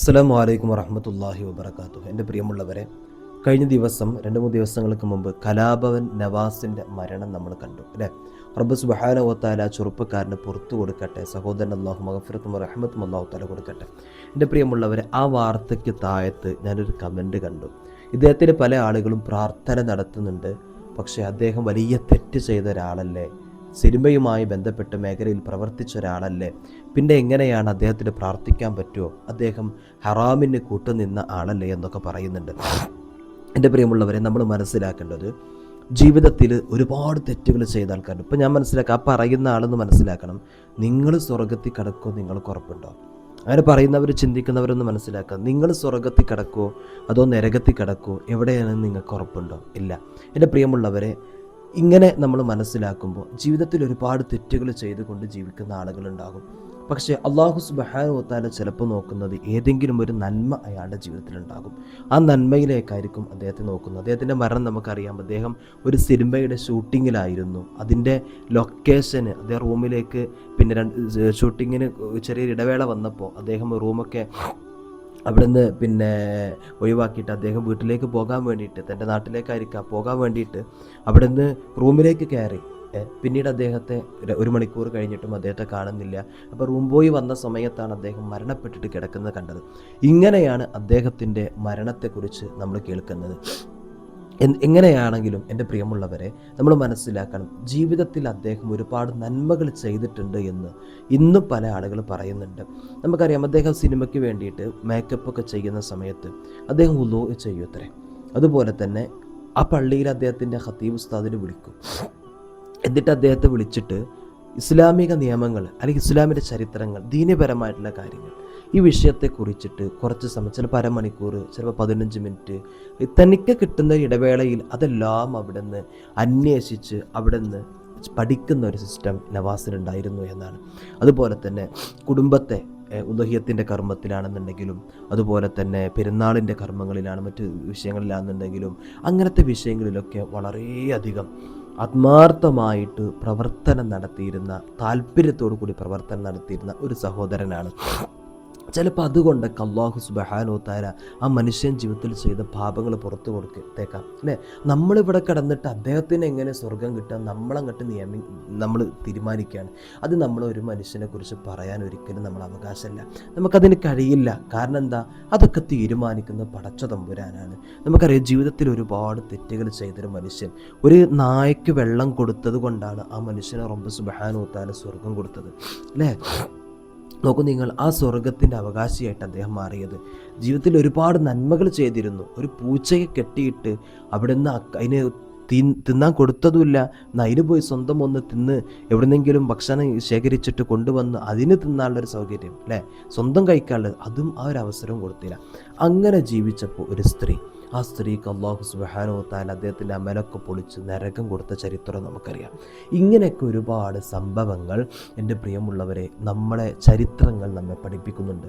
അസ്സലാമു അലൈക്കും വറഹമത്തല്ലാഹി വബർക്കാത്തു എന്റെ പ്രിയമുള്ളവരെ കഴിഞ്ഞ ദിവസം രണ്ട് മൂന്ന് ദിവസങ്ങൾക്ക് മുമ്പ് കലാഭവൻ നവാസിന്റെ മരണം നമ്മൾ കണ്ടു അല്ലേ? റബ്ബ് സുബഹാന ഓത്താല ചെറുപ്പക്കാരന് പുറത്തു കൊടുക്കട്ടെ സഹോദരൻ അള്ളാഹു മഹഫിറത്തും റഹ്മത്തും അള്ളാഹു താല കൊടുക്കട്ടെ. എന്റെ പ്രിയമുള്ളവരെ ആ വാർത്തയ്ക്ക് താഴത്ത് ഞാനൊരു കമന്റ് കണ്ടു. ഇദ്ദേഹത്തിന് പല ആളുകളും പ്രാർത്ഥന നടത്തുന്നുണ്ട് പക്ഷേ അദ്ദേഹം വലിയ തെറ്റ് ചെയ്ത ഒരാളല്ലേ? സിനിമയുമായി ബന്ധപ്പെട്ട് മേഖലയിൽ പ്രവർത്തിച്ച ഒരാളല്ലേ? പിന്നെ എങ്ങനെയാണ് അദ്ദേഹത്തിന് പ്രാർത്ഥിക്കാൻ പറ്റുമോ അദ്ദേഹം ഹറാമിന് കൂട്ടുനിന്ന ആളല്ലേ എന്നൊക്കെ പറയുന്നുണ്ട്. എന്റെ പ്രിയമുള്ളവരെ നമ്മൾ മനസ്സിലാക്കേണ്ടത് ജീവിതത്തിൽ ഒരുപാട് തെറ്റുകൾ ചെയ്ത ആൾക്കാരുണ്ട്. ഇപ്പം ഞാൻ മനസ്സിലാക്കുക ആ പറയുന്ന ആളെന്ന് മനസ്സിലാക്കണം. നിങ്ങൾ സ്വർഗത്തിൽ കിടക്കുമോ നിങ്ങൾക്ക് ഉറപ്പുണ്ടോ? അങ്ങനെ പറയുന്നവർ ചിന്തിക്കുന്നവരൊന്ന് മനസ്സിലാക്കുക നിങ്ങൾ സ്വർഗത്തിൽ കിടക്കുമോ അതോ നരകത്തിൽ കിടക്കുമോ എവിടെയാണെന്ന് നിങ്ങൾക്ക് ഉറപ്പുണ്ടോ? ഇല്ല. എന്റെ പ്രിയമുള്ളവരെ ഇങ്ങനെ നമ്മൾ മനസ്സിലാക്കുമ്പോൾ ജീവിതത്തിൽ ഒരുപാട് തെറ്റുകൾ ചെയ്തുകൊണ്ട് ജീവിക്കുന്ന ആളുകളുണ്ടാകും. പക്ഷേ അള്ളാഹു സുബഹാനുവത്താല ചിലപ്പോൾ നോക്കുന്നത് ഏതെങ്കിലും ഒരു നന്മ അയാളുടെ ജീവിതത്തിലുണ്ടാകും ആ നന്മയിലേക്കായിരിക്കും അദ്ദേഹത്തെ നോക്കുന്നത്. അദ്ദേഹത്തിന്റെ മരണം നമുക്കറിയാം. അദ്ദേഹം ഒരു സിനിമയുടെ ഷൂട്ടിങ്ങിലായിരുന്നു. അതിന്റെ ലൊക്കേഷന് അദ്ദേഹം റൂമിലേക്ക് പിന്നെ രണ്ട് ഷൂട്ടിങ്ങിന് ചെറിയൊരു ഇടവേള വന്നപ്പോൾ അദ്ദേഹം റൂമൊക്കെ അവിടുന്ന് പിന്നെ ഒഴിവാക്കിയിട്ട് അദ്ദേഹം വീട്ടിലേക്ക് പോകാൻ വേണ്ടിയിട്ട് തന്റെ നാട്ടിലേക്കായിരിക്കാം പോകാൻ വേണ്ടിയിട്ട് അവിടുന്ന് റൂമിലേക്ക് കയറി. പിന്നീട് അദ്ദേഹത്തെ ഒരു- മണിക്കൂർ കഴിഞ്ഞിട്ടും അദ്ദേഹത്തെ കാണുന്നില്ല. അപ്പോൾ റൂം ബോയ് വന്ന സമയത്താണ് അദ്ദേഹം മരണപ്പെട്ടിട്ട് കിടക്കുന്നത് കണ്ടത്. ഇങ്ങനെയാണ് അദ്ദേഹത്തിന്റെ മരണത്തെക്കുറിച്ച് നമ്മൾ കേൾക്കുന്നത്. എങ്ങനെയാണെങ്കിലും എന്റെ പ്രിയമുള്ളവരെ നമ്മൾ മനസ്സിലാക്കണം ജീവിതത്തിൽ അദ്ദേഹം ഒരുപാട് നന്മകൾ ചെയ്തിട്ടുണ്ട് എന്ന് ഇന്നും പല ആളുകൾ പറയുന്നുണ്ട്. നമുക്കറിയാം അദ്ദേഹം സിനിമയ്ക്ക് വേണ്ടിയിട്ട് മേക്കപ്പ് ഒക്കെ ചെയ്യുന്ന സമയത്ത് അദ്ദേഹം ഉലോ ചെയ്യൂത്രേ. അതുപോലെ തന്നെ ആ പള്ളിയിൽ അദ്ദേഹത്തിന്റെ ഹത്തീബ് ഉസ്താദിനെ വിളിക്കും. എന്നിട്ട് അദ്ദേഹത്തെ വിളിച്ചിട്ട് ഇസ്ലാമിക നിയമങ്ങൾ അല്ലെങ്കിൽ ഇസ്ലാമിന്റെ ചരിത്രങ്ങൾ ദീനപരമായിട്ടുള്ള കാര്യങ്ങൾ ഈ വിഷയത്തെ കുറിച്ചിട്ട് കുറച്ച് സമയം ചിലപ്പോൾ അരമണിക്കൂർ ചിലപ്പോൾ പതിനഞ്ച് മിനിറ്റ് തനിക്ക് കിട്ടുന്ന ഇടവേളയിൽ അതെല്ലാം അവിടെ നിന്ന് അന്വേഷിച്ച് അവിടെ നിന്ന് പഠിക്കുന്ന ഒരു സിസ്റ്റം നവാസിനുണ്ടായിരുന്നു എന്നാണ്. അതുപോലെ തന്നെ കുടുംബത്തെ ഉദഹ്യത്തിന്റെ കർമ്മത്തിലാണെന്നുണ്ടെങ്കിലും അതുപോലെ തന്നെ പെരുന്നാളിന്റെ കർമ്മങ്ങളിലാണ് മറ്റ് വിഷയങ്ങളിലാണെന്നുണ്ടെങ്കിലും അങ്ങനത്തെ വിഷയങ്ങളിലൊക്കെ വളരെയധികം ആത്മാർത്ഥമായിട്ട് പ്രവർത്തനം നടത്തിയിരുന്ന താല്പര്യത്തോടു കൂടി പ്രവർത്തനം നടത്തിയിരുന്ന ഒരു സഹോദരനാണ്. ചിലപ്പോൾ അതുകൊണ്ടൊക്കെ അള്ളാഹു സുബഹാനോ താര ആ മനുഷ്യൻ ജീവിതത്തിൽ ചെയ്ത പാപങ്ങൾ പുറത്തു കൊടുത്തേക്കാം അല്ലേ? നമ്മളിവിടെ കിടന്നിട്ട് അദ്ദേഹത്തിന് എങ്ങനെ സ്വർഗം കിട്ടാൻ നമ്മളങ്ങോട്ട് നിയമി നമ്മൾ തീരുമാനിക്കുകയാണ്. അത് നമ്മൾ ഒരു മനുഷ്യനെ കുറിച്ച് പറയാൻ ഒരിക്കലും നമ്മൾ അവകാശമില്ല. നമുക്കതിന് കഴിയില്ല. കാരണം എന്താ? അതൊക്കെ തീരുമാനിക്കുന്ന പടച്ച തമ്പുരാനാണ്. നമുക്കറിയാം ജീവിതത്തിൽ ഒരുപാട് തെറ്റുകൾ ചെയ്തൊരു മനുഷ്യൻ. ഒരു നായ്ക്ക് വെള്ളം കൊടുത്തത് കൊണ്ടാണ് ആ മനുഷ്യനെ റബ്ബ് സുബഹാനോ താര സ്വർഗം കൊടുത്തത്. അല്ലേ? നോക്കൂ നിങ്ങൾ ആ സ്വർഗത്തിന്റെ അവകാശിയായിട്ട് അദ്ദേഹം മാറിയത്. ജീവിതത്തിൽ ഒരുപാട് നന്മകൾ ചെയ്തിരുന്നു. ഒരു പൂച്ചയെ കെട്ടിയിട്ട് അവിടെ നിന്ന് അതിന് തീ തിന്നാൻ കൊടുത്തതുമില്ല. അതിന് പോയി സ്വന്തം ഒന്ന് തിന്ന് എവിടുന്നെങ്കിലും ഭക്ഷണം ശേഖരിച്ചിട്ട് കൊണ്ടുവന്ന് അതിന് തിന്നാനുള്ള ഒരു സൗകര്യം അല്ലേ? സ്വന്തം കഴിക്കാനുള്ളത് അതും ആ ഒരു അവസരം കൊടുത്തില്ല. അങ്ങനെ ജീവിച്ചപ്പോൾ ഒരു സ്ത്രീ. ആ സ്ത്രീക്ക് അള്ളാഹു സുബാനോ താൻ അദ്ദേഹത്തിന്റെ അമലൊക്കെ പൊളിച്ച് നരകം കൊടുത്ത ചരിത്രം നമുക്കറിയാം. ഇങ്ങനെയൊക്കെ ഒരുപാട് സംഭവങ്ങൾ എന്റെ പ്രിയമുള്ളവരെ നമ്മളെ ചരിത്രങ്ങൾ നമ്മെ പഠിപ്പിക്കുന്നുണ്ട്.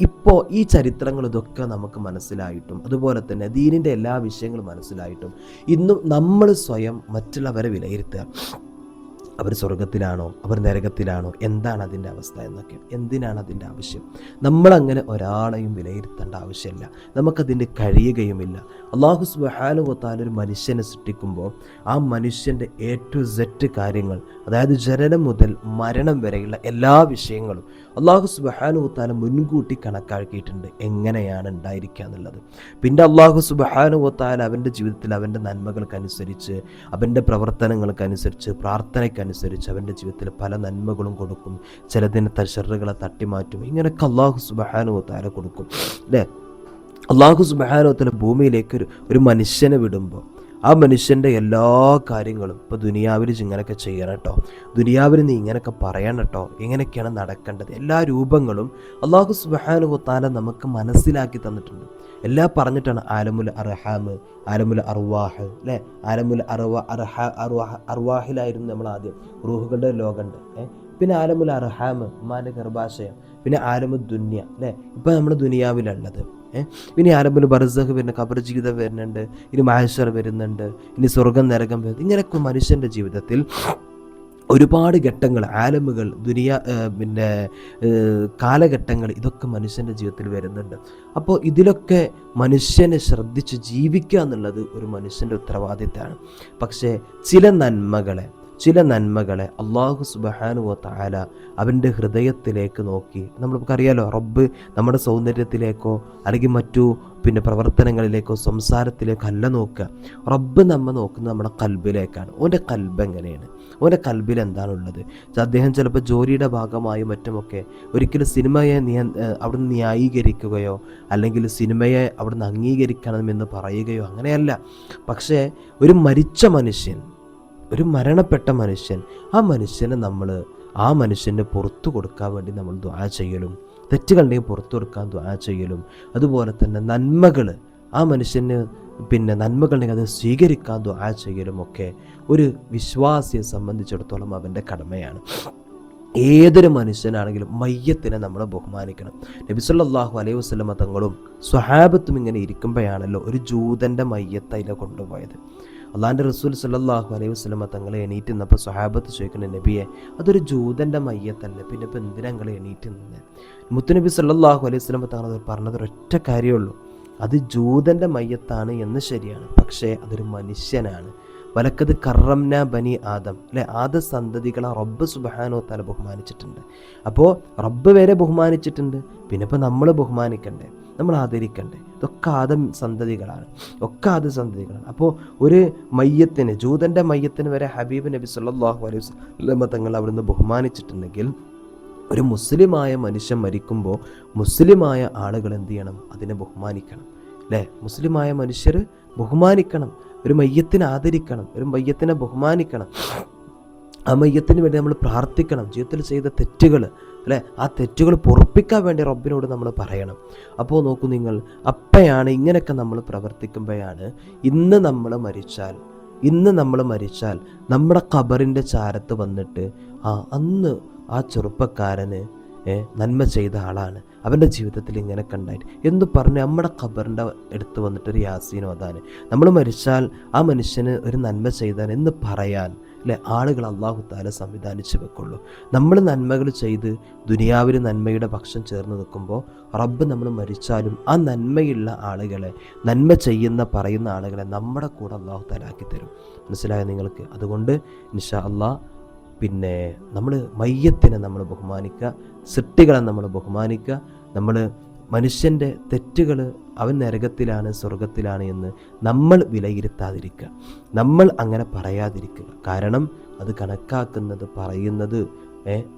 ഇപ്പോൾ ഈ ചരിത്രങ്ങൾ ഇതൊക്കെ നമുക്ക് മനസ്സിലായിട്ടും അതുപോലെ തന്നെ ദീനിന്റെ എല്ലാ വിഷയങ്ങളും മനസ്സിലായിട്ടും ഇന്നും നമ്മൾ സ്വയം മറ്റുള്ളവരെ വിലയിരുത്തുക. അവർ സ്വർഗത്തിലാണോ അവർ നരകത്തിലാണോ? എന്താണ് അതിന്റെ അവസ്ഥ എന്നൊക്കെ. എന്തിനാണ് അതിന്റെ ആവശ്യം? നമ്മളങ്ങനെ ഒരാളെയും വിലയിരുത്തേണ്ട ആവശ്യമില്ല. നമുക്കതിന്റെ കഴിയുകയുമില്ല. അള്ളാഹു സുബാനുവത്താൽ ഒരു മനുഷ്യനെ സൃഷ്ടിക്കുമ്പോൾ ആ മനുഷ്യന്റെ എ ടു സെറ്റ് കാര്യങ്ങൾ അതായത് ജനനം മുതൽ മരണം വരെയുള്ള എല്ലാ വിഷയങ്ങളും അള്ളാഹു സുബാനുവത്താല മുൻകൂട്ടി കണക്കാക്കിയിട്ടുണ്ട്. എങ്ങനെയാണ് ഉണ്ടായിരിക്കുക എന്നുള്ളത്. പിന്നെ അള്ളാഹു സുബാനുവത്താല അവന്റെ ജീവിതത്തിൽ അവന്റെ നന്മകൾക്കനുസരിച്ച് അവന്റെ പ്രവർത്തനങ്ങൾക്കനുസരിച്ച് പ്രാർത്ഥനയ്ക്കനുസരിച്ച് അവന്റെ ജീവിതത്തിൽ പല നന്മകളും കൊടുക്കും. ചിലതിന് തഷറുകളെ തട്ടിമാറ്റും. ഇങ്ങനെയൊക്കെ അള്ളാഹു സുബാനുവത്താല കൊടുക്കും. അല്ലേ? അള്ളാഹു സുബാനുവത്താല ഭൂമിയിലേക്ക് ഒരു ഒരു മനുഷ്യനെ വിടുമ്പോൾ ആ മനുഷ്യന്റെ എല്ലാ കാര്യങ്ങളും ഇപ്പോൾ ദുനിയാവിൽ ഇങ്ങനെയൊക്കെ ചെയ്യണം കേട്ടോ. ദുനിയാവിൽ നീ ഇങ്ങനെയൊക്കെ പറയണം കേട്ടോ. ഇങ്ങനെയൊക്കെയാണ് നടക്കേണ്ടത്. എല്ലാ രൂപങ്ങളും അള്ളാഹു സുബാനുവത്താല നമുക്ക് മനസ്സിലാക്കി തന്നിട്ടുണ്ട്. എല്ലാം പറഞ്ഞിട്ടാണ് ആലമുൽ അർഹാമ് ആലമുൽ അർവാഹ് അല്ലേ? ആലമുൽ അർവ അർഹ അർവാഹ് അർവാഹിലായിരുന്നു നമ്മൾ ആദ്യം റൂഹുകളുടെ ലോകമുണ്ട്. പിന്നെ ആലമുൽ അർഹാമ് ഉമ്മാന്റെ ഗർഭാശയം. പിന്നെ ആലമു ദുന്യ അല്ലേ? ഇപ്പം നമ്മൾ ദുനിയാവിലുള്ളത്. ഇനി ആലമുൽ ബർസഖ് വരുന്ന കബർ ജീവിതം വരുന്നുണ്ട്. ഇനി മഹേശ്വർ വരുന്നുണ്ട്. ഇനി സ്വർഗം നരകം വരുന്നുണ്ട്. ഇങ്ങനെയൊക്കെ മനുഷ്യന്റെ ജീവിതത്തിൽ ഒരുപാട് ഘട്ടങ്ങൾ ആലമുകൾ ദുനിയ പിന്നെ കാലഘട്ടങ്ങൾ ഇതൊക്കെ മനുഷ്യന്റെ ജീവിതത്തിൽ വരുന്നുണ്ട്. അപ്പോൾ ഇതിലൊക്കെ മനുഷ്യനെ ശ്രദ്ധിച്ച് ജീവിക്കുക എന്നുള്ളത് ഒരു മനുഷ്യന്റെ ഉത്തരവാദിത്തമാണ്. പക്ഷേ ചില നന്മകളെ ചില നന്മകളെ അള്ളാഹു സുബഹാനുവ താല അവന്റെ ഹൃദയത്തിലേക്ക് നോക്കി. നമ്മൾക്കറിയാലോ റബ്ബ് നമ്മുടെ സൗന്ദര്യത്തിലേക്കോ അല്ലെങ്കിൽ മറ്റു പിന്നെ പ്രവർത്തനങ്ങളിലേക്കോ സംസാരത്തിലേക്കോ അല്ല നോക്കുക. റബ്ബ് നമ്മ നോക്കുന്നത് നമ്മുടെ കൽബിലേക്കാണ്. ഓന്റെ കൽബ് എങ്ങനെയാണ്? ഓന്റെ കൽബിൽ എന്താണുള്ളത് അദ്ദേഹം ചിലപ്പോൾ ജോലിയുടെ ഭാഗമായും മറ്റുമൊക്കെ ഒരിക്കലും സിനിമയെ നിയ അവിടുന്ന് ന്യായീകരിക്കുകയോ അല്ലെങ്കിൽ സിനിമയെ അവിടുന്ന് അംഗീകരിക്കണമെന്ന് പറയുകയോ അങ്ങനെയല്ല. പക്ഷേ ഒരു മരിച്ച മനുഷ്യൻ ഒരു മരണപ്പെട്ട മനുഷ്യൻ ആ മനുഷ്യനെ നമ്മൾ ആ മനുഷ്യന്റെ പുറത്തു കൊടുക്കാൻ വേണ്ടി നമ്മൾ ദ്വാ ചെയ്യലും തെറ്റുകളുടെയും പുറത്തു കൊടുക്കാൻ ദ്വാ ചെയ്യലും അതുപോലെ തന്നെ നന്മകൾ ആ മനുഷ്യന് പിന്നെ നന്മകളുണ്ടെങ്കിൽ അത് സ്വീകരിക്കാൻ ദ്വാ ചെയ്യലും ഒക്കെ ഒരു വിശ്വാസിയെ സംബന്ധിച്ചിടത്തോളം അവന്റെ കടമയാണ്. ഏതൊരു മനുഷ്യനാണെങ്കിലും മയ്യത്തിനെ നമ്മൾ ബഹുമാനിക്കണം. നബിസല്ലാഹു അലൈഹി വസ്ലമ തങ്ങളും സ്വഹാബത്തും ഇങ്ങനെ ഇരിക്കുമ്പോഴാണല്ലോ ഒരു ജൂതന്റെ മയ്യത്ത് കൊണ്ടുപോയത്. അള്ളാന്റെ റസൂൽ സല്ലാഹു അലൈഹി വസ്ലമ തങ്ങളെ എണീറ്റ് നിന്നപ്പോൾ സ്വഹാബത്ത് ചോദിക്കുന്ന നബിയെ അതൊരു ജൂതന്റെ മയ്യത്തല്ലേ? പിന്നെ ഇപ്പം എന്തിനാ ഞങ്ങൾ എണീറ്റ് നിന്ന് മുത്തുനബി സല്ലാഹു അലൈഹി വസ്ലമ തങ്ങൾ പറഞ്ഞത് ഒരൊറ്റ കാര്യമുള്ളൂ അത് ജൂതന്റെ മയ്യത്താണ് എന്ന് ശരിയാണ്. പക്ഷേ അതൊരു മനുഷ്യനാണ്. വലക്കത് കറംന ബനി ആദം. അല്ലെ? ആദ സന്തതികളെ റബ്ബ് സുബാനോ തല ബഹുമാനിച്ചിട്ടുണ്ട്. അപ്പോൾ റബ്ബ് വരെ ബഹുമാനിച്ചിട്ടുണ്ട്. പിന്നെ ഇപ്പോൾ നമ്മൾ ബഹുമാനിക്കണ്ടേ? നമ്മൾ ആദരിക്കണ്ടേ? ഇതൊക്കെ ആദം സന്തതികളാണ്. ഒക്കെ ആദ സന്തതികളാണ്. അപ്പോൾ ഒരു മയ്യത്തിന് ജൂതന്റെ മയ്യത്തിന് വരെ ഹബീബ് നബി സല്ലാഹു അലൈഹി വസ്ലമ തങ്ങൾ അവിടുന്ന് ബഹുമാനിച്ചിട്ടുണ്ടെങ്കിൽ ഒരു മുസ്ലിമായ മനുഷ്യൻ മരിക്കുമ്പോൾ മുസ്ലിമായ ആളുകൾ എന്ത് ചെയ്യണം? അതിനെ ബഹുമാനിക്കണം. അല്ലേ? മുസ്ലിമായ മനുഷ്യർ ബഹുമാനിക്കണം. ഒരു മയ്യത്തിനെ ആദരിക്കണം ഒരു മയ്യത്തിനെ ബഹുമാനിക്കണം. ആ മയ്യത്തിന് വേണ്ടി നമ്മൾ പ്രാർത്ഥിക്കണം. ജീവിതത്തിൽ ചെയ്ത തെറ്റുകൾ അല്ലേ? ആ തെറ്റുകൾ പൊറപ്പിക്കാൻ വേണ്ടി റബ്ബിനോട് നമ്മൾ പറയണം. അപ്പോൾ നോക്കൂ നിങ്ങൾ അപ്പയാണ് ഇങ്ങനെയൊക്കെ നമ്മൾ പ്രവർത്തിക്കുമ്പോഴാണ് ഇന്ന് നമ്മൾ മരിച്ചാൽ ഇന്ന് നമ്മൾ മരിച്ചാൽ നമ്മുടെ ഖബറിന്റെ ചാരത്ത് വന്നിട്ട് ആ അന്ന് ആ ചെറുപ്പക്കാരന് നന്മ ചെയ്ത ആളാണ്. അവന്റെ ജീവിതത്തിൽ ഇങ്ങനെ കണ്ടായിട്ട്. എന്ന് പറഞ്ഞ് നമ്മുടെ ഖബറിന്റെ അടുത്ത് വന്നിട്ട് ഒരു യാസീനോ അതാണ്. നമ്മൾ മരിച്ചാൽ ആ മനുഷ്യന് ഒരു നന്മ ചെയ്താൽ എന്ന് പറയാൻ അല്ലെ ആളുകൾ അള്ളാഹു താല സംവിധാനിച്ച് വെക്കുള്ളൂ. നമ്മൾ നന്മകൾ ചെയ്ത് ദുനിയാവിൽ നന്മയുടെ പക്ഷം ചേർന്ന് നിൽക്കുമ്പോൾ റബ്ബ് നമ്മൾ മരിച്ചാലും ആ നന്മയുള്ള ആളുകളെ നന്മ ചെയ്യുന്ന പറയുന്ന ആളുകളെ നമ്മുടെ കൂടെ അള്ളാഹു താലാക്കി തരും മനസ്സിലായ നിങ്ങൾക്ക്? അതുകൊണ്ട് നിഷാ അള്ളാഹ് പിന്നെ നമ്മൾ മയ്യത്തിനെ നമ്മൾ ബഹുമാനിക്കുക സൃഷ്ടികളെ നമ്മൾ ബഹുമാനിക്കുക നമ്മൾ മനുഷ്യന്റെ തെറ്റുകൾ അവൻ നരകത്തിലാണ് സ്വർഗത്തിലാണ് എന്ന് നമ്മൾ വിലയിരുത്താതിരിക്കുക. നമ്മൾ അങ്ങനെ പറയാതിരിക്കുക. കാരണം അത് കണക്കാക്കുന്നത് പറയുന്നത്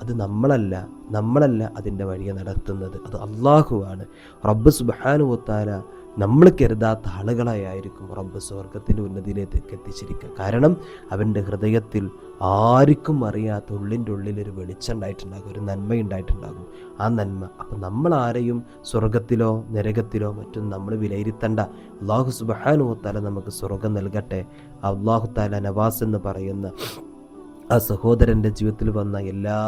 അത് നമ്മളല്ല. നമ്മളല്ല അതിന്റെ വഴിയെ നടത്തുന്നത്. അത് അള്ളാഹുവാണ് റബ്ബ് സുബാനുവത്താല നമ്മൾ കരുതാത്ത ആളുകളായിരിക്കും റബ്ബ് സ്വർഗത്തിന്റെ ഉന്നതിയിലേക്ക് എത്തിച്ചിരിക്കുക. കാരണം അവന്റെ ഹൃദയത്തിൽ ആർക്കും അറിയാത്ത ഉള്ളിന്റെ ഉള്ളിൽ ഒരു വെളിച്ചം ഉണ്ടായിട്ടുണ്ടാകും ഒരു നന്മ ഉണ്ടായിട്ടുണ്ടാകും. ആ നന്മ അപ്പം നമ്മൾ ആരെയും സ്വർഗത്തിലോ നരകത്തിലോ മറ്റും നമ്മൾ വിലയിരുത്തേണ്ട. അള്ളാഹു സുബാനുത്താല നമുക്ക് സ്വർഗം നൽകട്ടെ. അള്ളാഹു താല നവാസ് എന്ന് പറയുന്ന ആ സഹോദരന്റെ ജീവിതത്തിൽ വന്ന എല്ലാ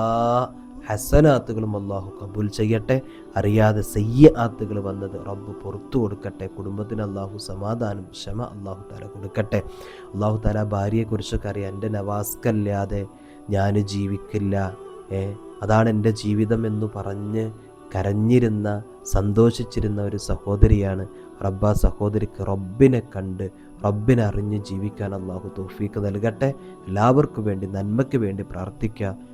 ഹസനാത്തുകളും അള്ളാഹു കബൂൽ ചെയ്യട്ടെ. അറിയാതെ സയ്യ ആത്തുകൾ വന്നത് റബ്ബ് പുറത്തു കൊടുക്കട്ടെ. കുടുംബത്തിന് അള്ളാഹു സമാധാനം ക്ഷമ അള്ളാഹു താല കൊടുക്കട്ടെ. അള്ളാഹു താല ഭാര്യയെക്കുറിച്ചൊക്കെ അറിയാം. എന്റെ നവാസ്കല്ലാതെ ഞാൻ ജീവിക്കില്ല. ഏ അതാണ് എന്റെ ജീവിതം എന്ന് പറഞ്ഞ് കരഞ്ഞിരുന്ന സന്തോഷിച്ചിരുന്ന ഒരു സഹോദരിയാണ്. റബ്ബ സഹോദരിക്ക് റബ്ബിനെ കണ്ട് റബ്ബിനെ അറിഞ്ഞ് ജീവിക്കാൻ അള്ളാഹു തോഫീക്ക് നൽകട്ടെ. എല്ലാവർക്കും വേണ്ടി നന്മയ്ക്ക് വേണ്ടി പ്രാർത്ഥിക്കുക